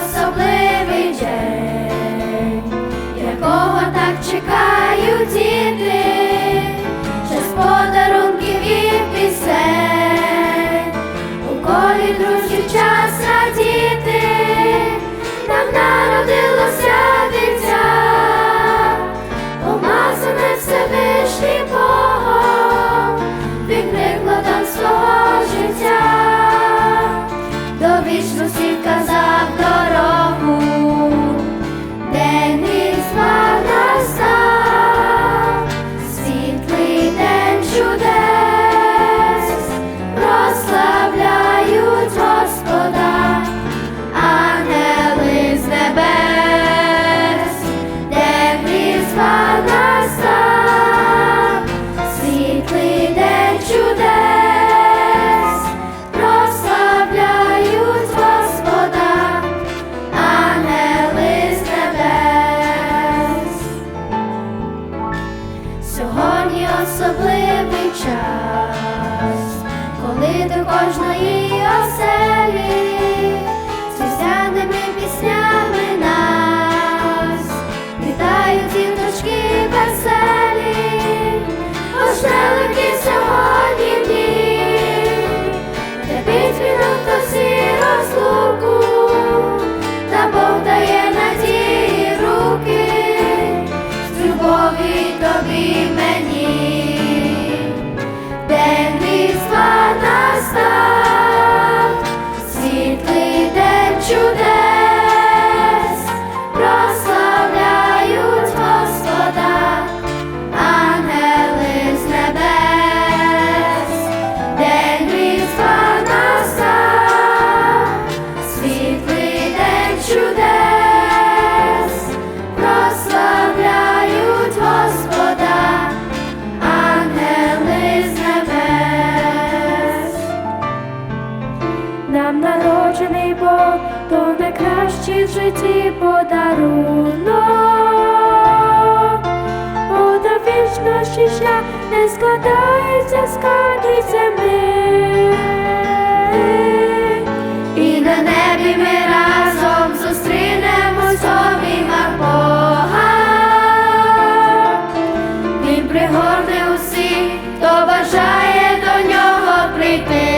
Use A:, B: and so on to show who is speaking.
A: So. Сьогодні особливий час, коли до кожної оселі. कभी कभी मैं найкращий в житті подарунок, Буде вічно щища не складається з кадрі землі. І на небі ми разом зустрінемо собі Бога. Він пригорне усіх, хто бажає до нього прийти.